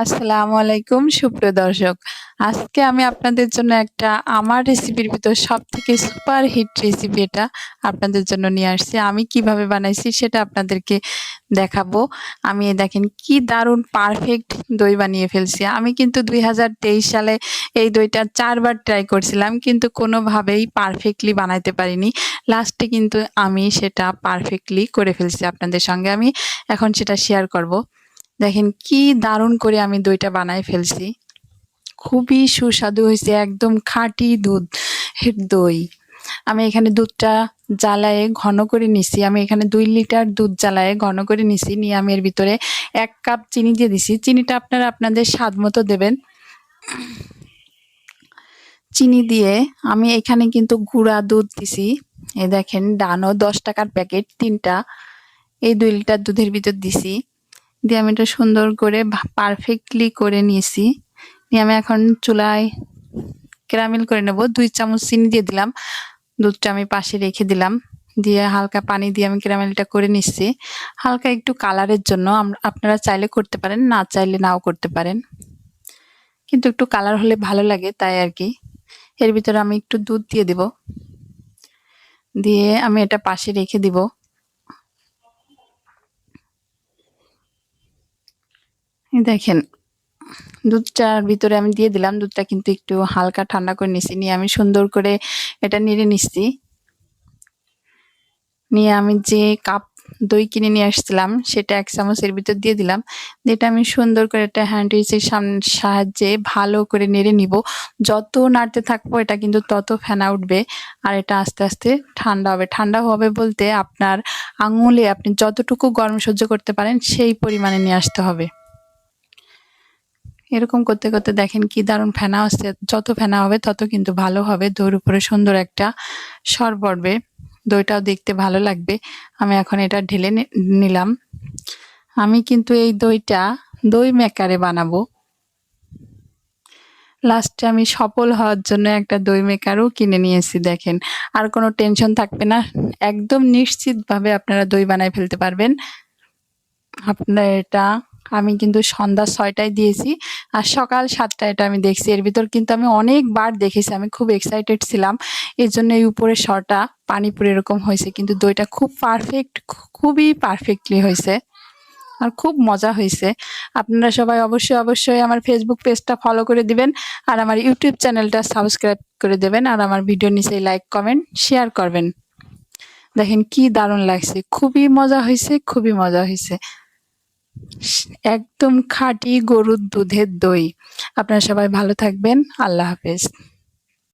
আসসালামু আলাইকুম, সুপ্রিয় দর্শক। আজকে আমি আপনাদের জন্য একটা আমার রেসিপির ভিতর সব থেকে সুপার হিট রেসিপি এটা আপনাদের জন্য নিয়ে আসছি। আমি কীভাবে বানাইছি সেটা আপনাদেরকে দেখাবো। আমি দেখেন কি দারুণ পারফেক্ট দই বানিয়ে ফেলছি। আমি কিন্তু দুই হাজার তেইশ সালে এই দইটা চারবার ট্রাই করছিলাম, কিন্তু কোনোভাবেই পারফেক্টলি বানাইতে পারিনি। লাস্টে কিন্তু আমি সেটা পারফেক্টলি করে ফেলছি আপনাদের সঙ্গে। আমি এখন সেটা শেয়ার করব। দেখেন কি দারুণ করে আমি দইটা বানাই ফেলছি। খুবই সুস্বাদু হয়েছে, একদম খাঁটি দুধ দই। আমি এখানে দুধটা জ্বালায়ে ঘন করে নিছি, আমি এখানে দুই লিটার দুধ জ্বালায়ে ঘন করে নিছি, নিয়ে আমি এর ভিতরে এক কাপ চিনি দিয়ে দিছি। চিনিটা আপনারা আপনাদের স্বাদ মতো দেবেন। চিনি দিয়ে আমি এখানে কিন্তু গুঁড়া দুধ দিছি। এ দেখেন ডানো দশ টাকার প্যাকেট, তিনটা। এই দুই লিটার দুধের ভিতর দিছি। দিয়ে আমি এটা সুন্দর করে পারফেক্টলি করে নিয়েছি। নিয়ে আমি এখন চুলায় ক্যারামেল করে নেব। দুই চামচ চিনি দিয়ে দিলাম। দুধটা আমি পাশে রেখে দিলাম। দিয়ে হালকা পানি দিয়ে আমি ক্যারামেলটা করে নিচ্ছি। হালকা একটু কালারের জন্য আপনারা চাইলে করতে পারেন, না চাইলে নাও করতে পারেন। কিন্তু একটু কালার হলে ভালো লাগে, তাই আর কি। এর ভিতরে আমি একটু দুধ দিয়ে দিব। দিয়ে আমি এটা পাশে রেখে দিব। দেখেন, দুধটার ভিতরে আমি দিয়ে দিলাম। দুধটা কিন্তু একটু হালকা ঠান্ডা করে নিছি। নিয়ে আমি সুন্দর করে এটা নেড়ে নিচ্ছি নিয়ে আমি যে কাপ দই কিনে নিয়ে আসছিলাম, সেটা এক চামচের ভিতর দিয়ে দিলাম। যেটা আমি সুন্দর করে একটা হ্যান্ড উইচের সাহায্যে ভালো করে নেড়ে নিব। যত নাড়তে থাকব, এটা কিন্তু তত ফেনা উঠবে আর এটা আস্তে আস্তে ঠান্ডা হবে। ঠান্ডা হবে বলতে আপনার আঙুলে আপনি যতটুকু গরম সহ্য করতে পারেন, সেই পরিমাণে নিয়ে আসতে হবে। এরকম করতে করতে দেখেন কি দারুণ ফেনা আসছে। যত ফেনা হবে, তত কিন্তু ভালো হবে। দইয়ের উপরে সুন্দর একটা সর পড়বে। দইটাও দেখতে ভালো লাগবে। আমি এখন এটা ঢেলে নিলাম। আমি কিন্তু এই দইটা দই মেকারে বানাবো। লাস্টে আমি সফল হওয়ার জন্য একটা দই মেকারও কিনে নিয়েছি, দেখেন। আর কোনো টেনশন থাকবে না। একদম নিশ্চিতভাবে আপনারা দই বানায় ফেলতে পারবেন। আপনারা এটা আমি কিন্তু সন্ধ্যা ছয়টায় দিয়েছি আর সকাল সাতটায় এটা আমি দেখছি। এর ভিতর কিন্তু আমি অনেকবার দেখেছি, আমি খুব এক্সাইটেড ছিলাম। এর জন্য এই উপরে শটা পানিপুর এরকম হয়েছে, কিন্তু দইটা খুব পারফেক্ট খুবই পারফেক্টলি হয়েছে আর খুব মজা হয়েছে। আপনারা সবাই অবশ্যই অবশ্যই আমার ফেসবুক পেজটা ফলো করে দিবেন আর আমার ইউটিউব চ্যানেলটা সাবস্ক্রাইব করে দেবেন আর আমার ভিডিও নিচে লাইক কমেন্ট শেয়ার করবেন। দেখেন কি দারুণ লাগছে, খুবই মজা হয়েছে, খুবই মজা হয়েছে। একদম খাঁটি গরুর দুধের দই। আপনারা সবাই ভালো থাকবেন। আল্লাহ হাফেজ।